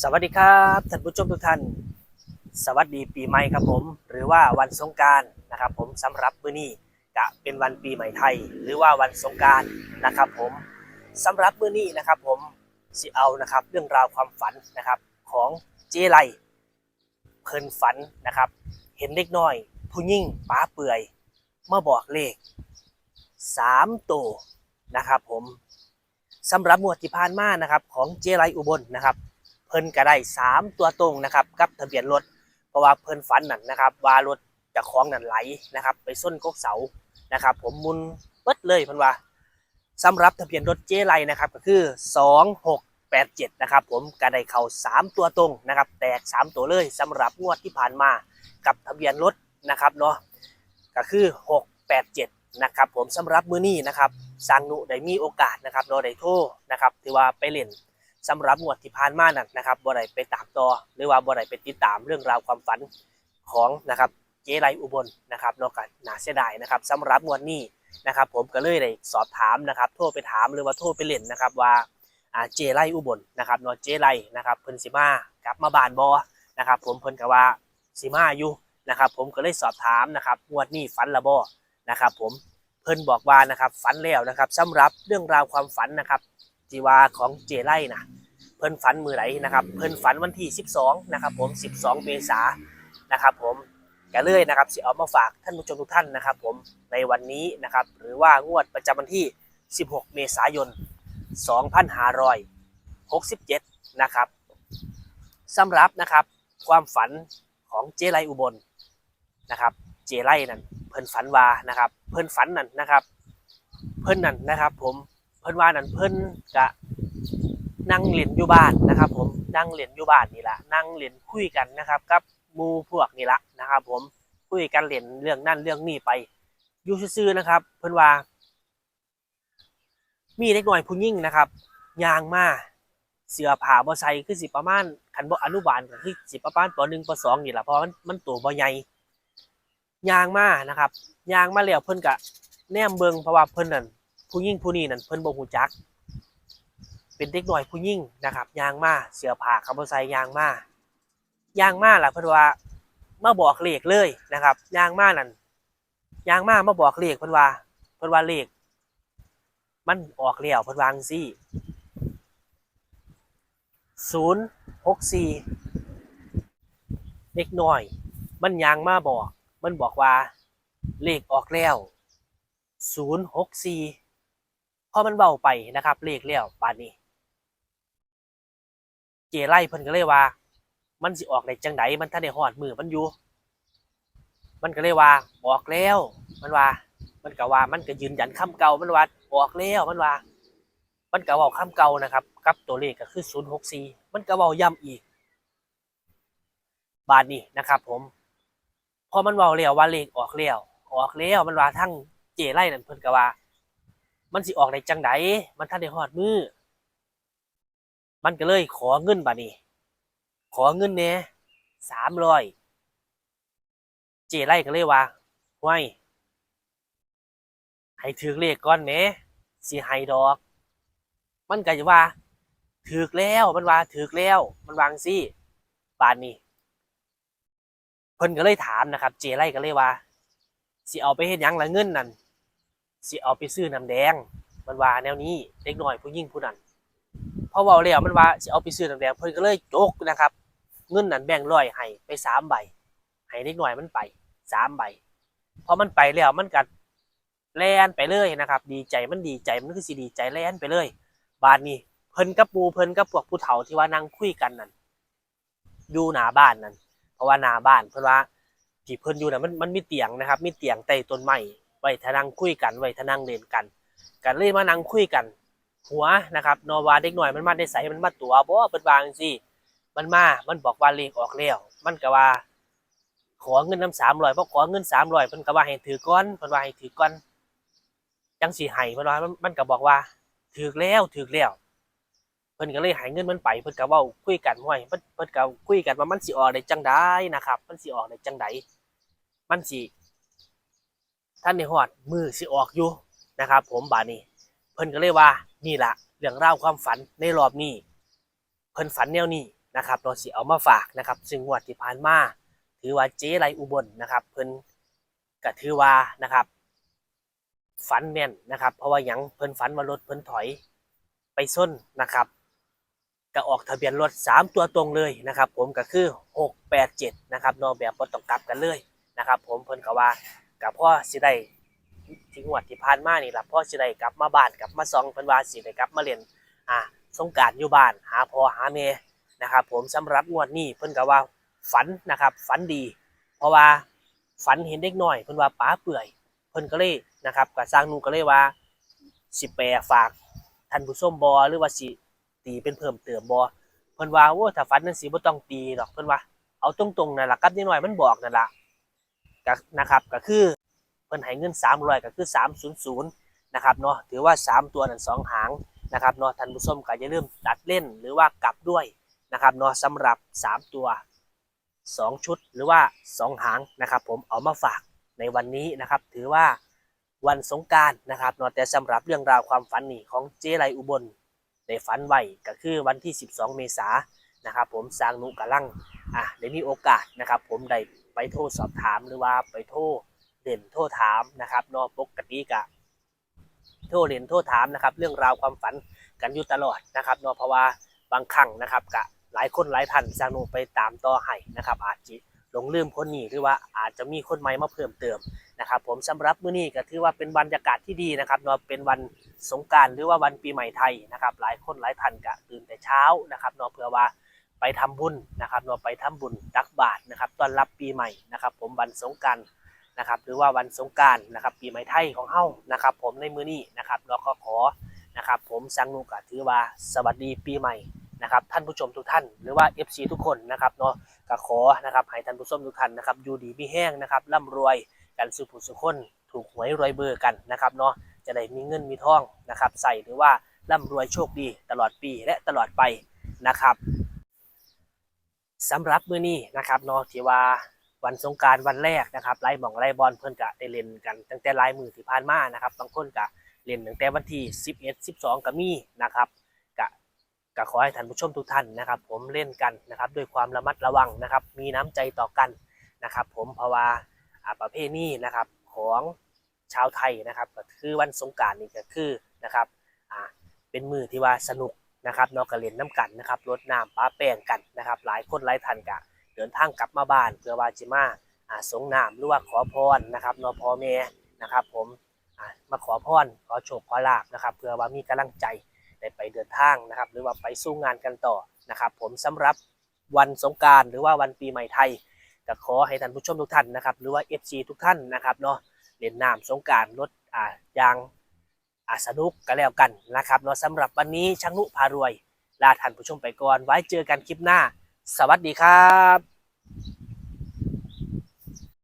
สวัสดีครับท่านผู้ชมทุกท่าน สวัสดีปีใหม่ครับผม หรือว่าวันสงการนะครับ ผมสำหรับมื้อนี้จะเป็นวันปีใหม่ไทย หรือว่าวันสงการนะครับ ผมสำหรับมื้อนี้นะครับ ผมสิเอานะครับ เรื่องราวความฝันนะครับ ของเจไลเพิ่นฝันนะครับ เห็นเด็กน้อย ผู้ยิ่งป้าเปื่อยเมาบอกเลขสามตัวนะครับ ผมสำหรับหมวดที่ผ่านมานะครับ ของเจไลอุบลนะครับ พิ่นก็ได้สามตัวตรงนะครับกับทะเบียนรถเพราะว่าเพิ่นฝันนั่นนะครับ ว่ารถจะคล้องนั่นไหลนะครับ ไปส้นกกเสานะครับ ผมมุนเบิดเลยเพิ่นว่าสำหรับทะเบียนรถเจไรนะครับก็คือ 2687 นะครับ ผมก็ได้เข้า 3 ตัวตรงนะครับ แตก 3 ตัวเลยสำหรับงวดที่ผ่านมากับทะเบียนรถนะครับเนาะก็คือ 687 นะครับ ผมสำหรับมือนี้นะครับสังนุได้มีโอกาสนะครับเราได้โทรนะครับที่ว่าไปเล่น สำหรับงวดที่ผ่านมานั่นนะครับบ่ได้ไปตามต่อหรือว่าบ่ได้ไปติดตามเรื่องราวความฝันของนะครับเจไรอุบลนะครับนอกจากน่าเสียดายนะครับสำหรับงวดนี้นะครับ ผมก็เลยได้สอบถามนะครับ โทรไปถามหรือว่าโทรไปเล่นนะครับว่าเจไรอุบลนะครับนาะเจไรนะครับเพิ่นสิมากลับมาบ้านบ่นะครับ ผมเพิ่นก็ว่าสิมาอยู่นะครับ ผมก็เลยสอบถามนะครับงวดนี้ฝันละบ่นะครับ ผมเพิ่นบอกว่านะครับฝันแล้วนะครับสำหรับเรื่องราวความฝันนะครับ จีวาของเจไล่นะเพิ่นฝันมือไหนนะครับ เพิ่นฝันวันที่ 12 นะครับ ผม 12 เมษายนนะครับผมก็เลยนะครับสิเอามาฝากท่านผู้ชมทุกท่านนะครับ ผมในวันนี้นะครับ หรือว่างวดประจำวันที่ 16 เมษายน 2567 นะครับสำหรับนะครับความฝันของเจไลอุบลนะครับเจไลนั่นเพิ่นฝันว่านะครับ เพิ่นฝันนั่นนะครับ เพิ่นนั่นนะครับ ผม เพิ่นว่านั่นเพิ่นกะนั่งเล่นอยู่บ้านนะครับ ผมนั่งเล่นอยู่บ้านนี่แหละนั่งเล่นคุยกันนะครับ กับมูพวกนี่ละนะครับ ผมคุยกันเล่นเรื่องนั่นเรื่องนี้ไปอยู่ซื่อๆนะครับ เพิ่นว่า มีเล็กน้อยผู้หญิงนะครับยางมาเสือผ้าบ่ใส่คือสิประมาณคันบ่อนุบาลก็คือสิประมาณป .1 ป .2 นี่แหละเพราะมันมันตัวบ่ใหญ่ยางมานะครับยางมาแล้วเพิ่นก็แนมเบิงเพราะว่าเพิ่นนั่น ผู้หญิงผู้นี้นั่นเพิ่นบ่ฮู้จัก เป็นเด็กน้อยผู้หญิงนะครับยางมาเสือผ้าคัมเขาบ่ใส่ยางมายางมาล่ะเพิ่นว่ามาบอกเลขเลยนะครับยางมานั่นยางมามาบอกเลขเพิ่นว่าเพิ่นว่าเลขมันออกแล้วเพิ่นวาจั่งซี่064เด็กน้อย มันยางมาบอก มันบอกว่าเลขออกแล้ว064 พอมันเบาไปนะครับ เลขแล้วปานนี้ เจไล่เพิ่นก็เลยว่า มันสิออกในจังไดมันท่านได้ฮอดมือมันอยู่ มันก็เลยว่าออกแล้ว มันว่า มันก็ว่ามันก็ยืนยันคำเก่ามันว่าออกแล้วมันว่า มันก็ว้าคำเก่านะครับกับตัวเลขก็คือ064มันก็ว้าย้ำอีก บาดนี้นะครับ ผมพอมันเว้าแล้วว่าเลขออกแล้วออกแล้วมันว่าทั้งเจไล่นั่นเพิ่นก็ว่า มันสิออกในจังไดมันท่านได้ฮอดมือ มันก็เลยขอเงินบานี้ ขอเงินแหน่ยสามร้อยเจไล่ก็เลยว่าห้วยให้ถือเลขก่อนแหน่สิให้ดอก มันก็จะว่าถือแล้วมันว่าถือแล้ว มันวางซี่บาดนี้เพิ่นก็เลยถามนะครับ เจไล่ก็เลยว่าสิเอาไปเฮ็ดยังละเงินนั่น สิเอาไปซื้อน้ำแดง มันว่าแนวนี้เด็กน้อยผู้หญิงผู้นั้นพอเว้าแล้วมันว่าสิเอาไปซื้อน้ำแดงเพิ่นก็เลยจกนะครับ เงินนั่นแบ่งร้อยให้ไปสามใบให้เด็กน้อยมันไปสามใบพอมันไปแล้วมันก็แล่นไปเลยนะครับ ดีใจมันดีใจมันคือสิดีใจแล่นไปเลย บาดนี้เพิ่นกับปูเพิ่นกับพวกผู้เฒ่าที่ว่านั่งคุยกันนั่นอยู่หน้าบ้านนั่นเพราะว่าหน้าบ้านเพิ่นว่าที่เพิ่นอยู่น่ะมันมันมีเตียงนะครับ มีเตียงใต้ต้นไม้ ไว้ทานั่งคุยกันไว้ทานั่งเล่นกันกันเลยมานั่งคุยกัน หัวนะครับนอวาเด็กหน่อยมันมาได้ใสมันมาตัวบ่เพิ่นวางซี่มันมา มันบอกว่าเลขออกแล้วมันก็ว่า ขอเงินน้ำ300พอขอเงิน300เพิ่นก็ว่าให้ถือก่อนเพิ่นว่าให้ถือก่อนจังสิให้เพิ่นว่ามันมันก็บอกว่าถือแล้วถือแล้วเพิ่นก็เลยให้เงินมันไปเพิ่นก็ว้าคุยกันห้วยเพิ่นเพิ่นก็คุยกันว่ามันสิออกได้จังไดนะครับ มันสิออกได้จังไดมันสิ ท่านในฮอดมือสิออกอยู่นะครับ ผมบานี้ เพิ่นก็เลยว่านี่ละเรื่องราวความฝันในรอบนี้ เพิ่นฝันแนวนี้นะครับเราสิเอามาฝากนะครับ ซึ่งงวดที่ผ่านมาถือว่าเจ๊ไรอุบลนะครับ เพิ่นก็ถือว่านะครับ ฝันแม่นนะครับ เพราะว่ายังเพิ่นฝันว่ารถเพิ่นถอยไปส้นนะครับก็ออกทะเบียนรถสามตัวตรงเลยนะครับ ผมก็คือหกแปดเจ็ดนะครับนอแบบบ่ต้องกลับกันเลยนะครับ ผมเพิ่นก็ว่า กับพ่อสิได้ที่งวดที่ผ่านมานี่ล่ะพ่อสิได้กลับมาบ้านกลับมาซองเพิ่นว่าสิได้กลับมาเรียนอ่าสงการอยู่บ้านหาพ่อหาแม่นะครับผมสำหรับงวดนี้เพิ่นก็ว่าฝันนะครับฝันดี เพราะว่าฝันเห็นเด็กน้อยเพิ่นว่าป้าเปื่อยเพิ่นก็เลยนะครับก็สร้างนูก็เลยว่าสิแปลฝากท่านผู้ชมบอหรือว่าสิตีเป็นเพิ่มเติมบอเพิ่นว่าโอ้ถ้าฝันนั้นสิบ่ต้องตีหรอกเพิ่นว่าเอาตรงๆนั่นล่ะกับนิดหน่อยมันบอกนั่นล่ะ ก็นะครับก็คือเพิ่นให้เงิน300ก็คือ 300นะครับเนาะถือว่า 3 ตัวนั้นสองหางนะครับเนาะท่านผู้ชมก็อย่าลืมตัดเล่นหรือว่ากลับด้วยนะครับเนาะสำหรับ 3 ตัว 2 ชุดหรือว่า 2 หางนะครับ ผมเอามาฝากในวันนี้นะครับ ถือว่าวันสงการนะครับเนาะแต่สำหรับเรื่องราวความฝันนี่ของเจไรอุบลได้ฝันไว้ก็คือวันที่ 12 เมษายนนะครับ ผมสร้างนุกำลังอะได้มีโอกาสนะครับ ผมได้ ไปโทรสอบถามหรือว่าไปโทรเด่นโทรถามนะครับนาะปกติกะ โทรเด่นโทรถามนะครับ เรื่องราวความฝันกันอยู่ตลอดนะครับนาะเพราะว่าบางครั้งนะครับกะหลายคนหลายท่านสร้างนุไปตามต่อให้นะครับ อาจจะหลงลืมคนนี้หรือว่าอาจจะมีคนใหม่มาเพิ่มเติมนะครับ ผมสำหรับมื้อนี้ก็ถือว่าเป็นบรรยากาศที่ดีนะครับเนาะเป็นวันสงการหรือว่าวันปีใหม่ไทยนะครับ หลายคนหลายท่านก็ตื่นแต่เช้านะครับเนาะเพื่อว่า ไปทำบุญนะครับเนาไปทำบุญตักบาตรนะครับต้อนรับปีใหม่นะครับ ผมวันสงการนะครับหรือว่าวันสงการนะครับปีใหม่ไทยของเฮานะครับ ผมในมื้อนี้นะครับเราก็ขอนะครับ ผมสังนุกะถือว่าสวัสดีปีใหม่นะครับท่านผู้ชมทุกท่านหรือว่า FC ทุกคนนะครับเนาะก็ขอนะครับให้ท่านผู้ชมทุกท่านนะครับอยู่ดีมีแห้งนะครับร่ำรวยกันสุผู้สุคนถูกหวยรวยเบอร์กันนะครับเนาะจะได้มีเงินมีทองนะครับใส่หรือว่าร่ำรวยโชคดีตลอดปีและตลอดไปนะครับ สำหรับมื้อนี้นะครับเนาะที่ว่าวันสงการวันแรกนะครับไล่หมองไล่บอลเพื่อนกะได้เล่นกันตั้งแต่ลายมือที่ผ่านมานะครับบางคนกะเล่นตั้งแต่วันที่ 11 12 ก็มีนะครับกะกะขอให้ท่านผู้ชมทุกท่านนะครับ ผมเล่นกันนะครับด้วยความระมัดระวังนะครับ มีน้ำใจต่อกันนะครับ ผมเพราะว่าประเพณีนะครับของชาวไทยนะครับก็คือวันสงการนี่ก็คือนะครับเป็นมือที่ว่าสนุก นะครับนอกกระเล่นน้ำกันนะครับรดน้ำป้าแป้งกันนะครับ หลายคนหลายท่านกะเดินทางกลับมาบ้านเพื่อว่าจิมาอ่าสงน้ำหรือว่าขอพรนะครับนอพ่อแม่นะครับ ผมอ่ามาขอพรขอโชคขอลาบนะครับ เพื่อว่ามีกำลังใจได้ไปเดินทางนะครับ หรือว่าไปสู้งานกันต่อนะครับ ผมสำหรับวันสงการหรือว่าวันปีใหม่ไทยก็ขอให้ท่านผู้ชมทุกท่านนะครับ หรือว่า FC ทุกท่านนะครับเนาะเล่นน้ำสงการลดอ่ายาง อาสนุกกันแล้วกันนะครับเนาะสำหรับวันนี้ช่างนุพารวย ลาท่านผู้ชมไปก่อนไว้เจอกันคลิปหน้า สวัสดีครับ